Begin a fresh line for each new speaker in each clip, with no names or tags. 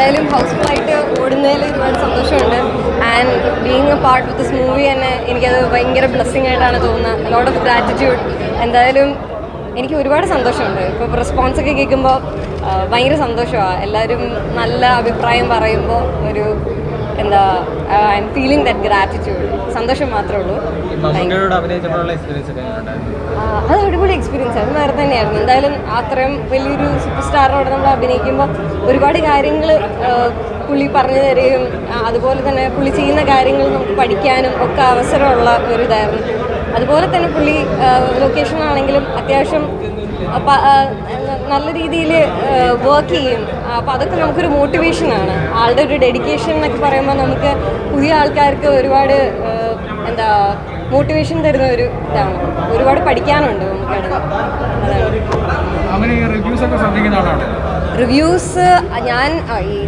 എന്തായാലും ഹൗസ്ഫുൾ ആയിട്ട് ഓടുന്നതിൽ ഒരുപാട് സന്തോഷമുണ്ട്. And being a part with this movie തന്നെ എനിക്കത് ഭയങ്കര ബ്ലെസ്സിങ് ആയിട്ടാണ് തോന്നുന്നത്. ലോട്ട് ഓഫ് ഗ്രാറ്റിറ്റ്യൂഡ് എന്തായാലും എനിക്ക് ഒരുപാട് സന്തോഷമുണ്ട്. ഇപ്പോൾ റെസ്പോൺസ് ഒക്കെ കേൾക്കുമ്പോൾ ഭയങ്കര സന്തോഷമാണ് എല്ലാവരും നല്ല അഭിപ്രായം പറയുമ്പോൾ ഒരു എന്താ I am feeling that gratitude സന്തോഷം മാത്രമേ ഉള്ളൂ അത് അടിപൊളി എക്സ്പീരിയൻസ് അത് വേറെ തന്നെയായിരുന്നു. എന്തായാലും അത്രയും വലിയൊരു സൂപ്പർ സ്റ്റാറിനോട് നമ്മൾ അഭിനയിക്കുമ്പോൾ ഒരുപാട് കാര്യങ്ങൾ പുള്ളി പറഞ്ഞു തരികയും അതുപോലെ തന്നെ പുള്ളി ചെയ്യുന്ന കാര്യങ്ങൾ നമുക്ക് പഠിക്കാനും ഒക്കെ അവസരമുള്ള ഒരു ഇതായിരുന്നു. അതുപോലെ തന്നെ പുള്ളി ലൊക്കേഷൻ ആണെങ്കിലും അത്യാവശ്യം നല്ല രീതിയിൽ വർക്ക് ചെയ്യും. അപ്പോൾ അതൊക്കെ നമുക്കൊരു മോട്ടിവേഷനാണ് ആളുടെ ഒരു ഡെഡിക്കേഷൻ എന്നൊക്കെ പറയുമ്പോൾ നമുക്ക് പുതിയ ആൾക്കാർക്ക് ഒരുപാട് എന്താ മോട്ടിവേഷൻ തരുന്ന ഒരു ഇതാണ്. ഒരുപാട് പഠിക്കാനുണ്ട് നമുക്ക്
റിവ്യൂസ്
ഞാൻ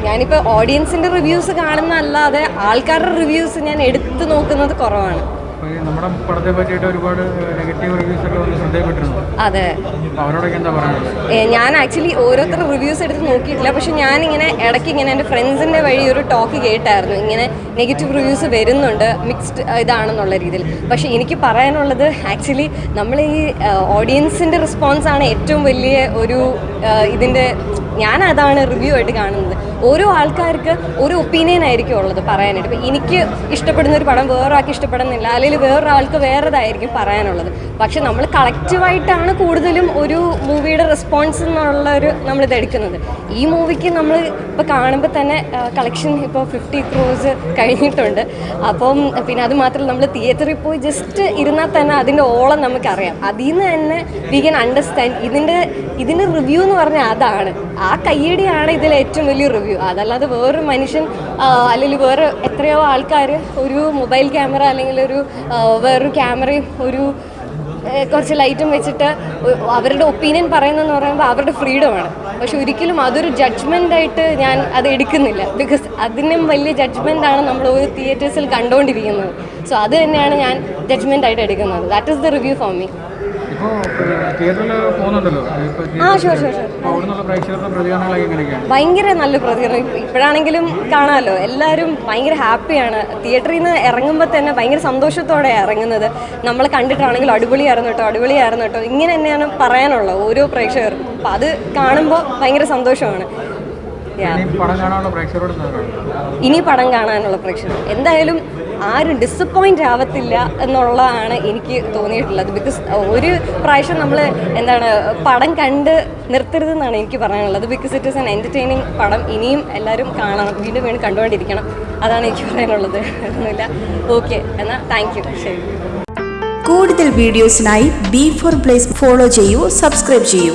ഞാനിപ്പോൾ ഓഡിയൻസിന്റെ റിവ്യൂസ് കാണുന്നതല്ലാതെ ആൾക്കാരുടെ റിവ്യൂസ് ഞാൻ എടുത്തു നോക്കുന്നത് കുറവാണ്.
നമ്മുടെ പടത്തെ പറ്റിയിട്ട് ഒരുപാട് നെഗറ്റീവ് റിവ്യൂസ് ഒക്കെ ഒന്ന് ശ്രദ്ധയപ്പെട്ടിരുന്നു
അതെ.
അവരോടൊക്കെ എന്താ
പറയുന്നത്? ഞാൻ ആക്ച്വലി ഓരോരുത്തർ റിവ്യൂസ് എടുത്ത് നോക്കിയിട്ടില്ല. പക്ഷെ ഞാൻ ഇങ്ങനെ ഇടയ്ക്ക് ഇങ്ങനെ എന്റെ ഫ്രണ്ട്സിന്റെ വഴി ഒരു ടോക്ക് കേട്ടായിരുന്നു. ഇങ്ങനെ നെഗറ്റീവ് റിവ്യൂസ് വരുന്നുണ്ട് മിക്സ്ഡ് ഇതാണെന്നുള്ള രീതിയിൽ. പക്ഷെ എനിക്ക് പറയാനുള്ളത് ആക്ച്വലി നമ്മൾ ഈ ഓഡിയൻസിന്റെ റെസ്പോൺസ് ആണ് ഏറ്റവും വലിയ ഒരു ഇതിന്റെ ഞാൻ അതാണ് റിവ്യൂ ആയിട്ട് കാണുന്നത്. ഓരോ ആൾക്കാർക്ക് ഒരു ഒപ്പീനിയൻ ആയിരിക്കും ഉള്ളത് പറയാനായിട്ട്. ഇപ്പം എനിക്ക് ഇഷ്ടപ്പെടുന്ന ഒരു പടം വേറൊരാൾക്ക് ഇഷ്ടപ്പെടുന്നില്ല. അല്ലെങ്കിൽ വേറൊരാൾക്ക് വേറെതായിരിക്കും പറയാനുള്ളത്. പക്ഷെ നമ്മൾ കളക്റ്റീവായിട്ടാണ് കൂടുതലും ഒരു മൂവിയുടെ റെസ്പോൺസ് എന്നുള്ള ഒരു നമ്മളിത് എടുക്കുന്നത്. ഈ മൂവിക്ക് നമ്മൾ ഇപ്പോൾ കാണുമ്പോൾ തന്നെ കളക്ഷൻ ഇപ്പോൾ ഫിഫ്റ്റി ക്രോസ് കഴിഞ്ഞിട്ടുണ്ട്. അപ്പം പിന്നെ അത് മാത്രമല്ല നമ്മൾ തിയേറ്ററിൽ പോയി ജസ്റ്റ് ഇരുന്നാൽ തന്നെ അതിന്റെ ഓളം നമുക്കറിയാം. അതിൽ നിന്ന് തന്നെ വി ക്യാൻ അണ്ടർസ്റ്റാൻഡ് ഇതിന്റെ ഇതിന്റെ റിവ്യൂ എന്ന് പറഞ്ഞാൽ അതാണ്. ആ കയ്യടിയാണ് ഇതിൽ ഏറ്റവും വലിയ റിവ്യൂ അതല്ലാതെ വേറൊരു മനുഷ്യൻ അല്ലെങ്കിൽ വേറെ എത്രയോ ആൾക്കാർ ഒരു മൊബൈൽ ക്യാമറ അല്ലെങ്കിൽ ഒരു വേറൊരു ക്യാമറയും ഒരു കുറച്ച് ലൈറ്റും വെച്ചിട്ട് അവരുടെ ഒപ്പീനിയൻ പറയുന്നതെന്ന് പറയുമ്പോൾ അവരുടെ ഫ്രീഡമാണ് പക്ഷെ ഒരിക്കലും അതൊരു ആയിട്ട് ഞാൻ അത് എടുക്കുന്നില്ല. ബിക്കോസ് അതിനും വലിയ ജഡ്ജ്മെന്റാണ് നമ്മൾ ഒരു തിയേറ്റേഴ്സിൽ കണ്ടുകൊണ്ടിരിക്കുന്നത്. സോ അത് തന്നെയാണ് ഞാൻ ജഡ്ജ്മെന്റായിട്ട് എടുക്കുന്നത്. That is the review for me
ഇപ്പോൾ തിയേറ്ററിൽ പോകുന്നുണ്ടല്ലോ.
ആ ഷുവർ ഷുവർ ഷുവർ
അപ്പോൾ പ്രേക്ഷകരുടെ പ്രതികരണങ്ങളൊക്കെ എങ്ങനെയൊക്കെയാണ്?
ഭയങ്കര നല്ല പ്രതികരണം. ഇപ്പ- ഇപ്പോഴാണെങ്കിലും കാണാമല്ലോ എല്ലാവരും ഭയങ്കര ഹാപ്പിയാണ്. തിയേറ്ററിൽ നിന്ന് ഇറങ്ങുമ്പോൾ തന്നെ ഭയങ്കര സന്തോഷത്തോടെ ഇറങ്ങുന്നത്. നമ്മൾ കണ്ടിട്ടാണെങ്കിലും അടിപൊളിയായിരുന്നു കേട്ടോ അടിപൊളിയായിരുന്നു കേട്ടോ. ഇങ്ങനെ തന്നെയാണ് പറയാനുള്ളത് ഓരോ പ്രേക്ഷകർക്കും. അപ്പം അത് കാണുമ്പോൾ ഭയങ്കര സന്തോഷമാണ്. Yeah.
ഇനി പടം കാണാനുള്ള പ്രേക്ഷകരോട് എന്താ പറയുന്നത്
ഇനി പടം കാണാനുള്ള പ്രേക്ഷകർ. എന്തായാലും ആരും ഡിസപ്പോയിന്റ് ആവത്തില്ല എന്നുള്ളതാണ് എനിക്ക് തോന്നിയിട്ടുള്ളത്. ബിക്കോസ് ഒരു പ്രാവശ്യം നമ്മൾ എന്താണ് പടം കണ്ട് നിർത്തരുതെന്നാണ് എനിക്ക് പറയാനുള്ളത്. Because it is an entertaining പടം. ഇനിയും എല്ലാവരും കാണണം. വീണ്ടും വീണ്ടും കണ്ടുകൊണ്ടിരിക്കണം. അതാണ് എനിക്ക് പറയാനുള്ളത്. ഒന്നുമില്ല. ഓക്കെ എന്നാൽ താങ്ക് യു ശരി.
കൂടുതൽ വീഡിയോസിനായി ബി ഫോർ പ്ലേസ് ഫോളോ ചെയ്യൂ സബ്സ്ക്രൈബ് ചെയ്യൂ.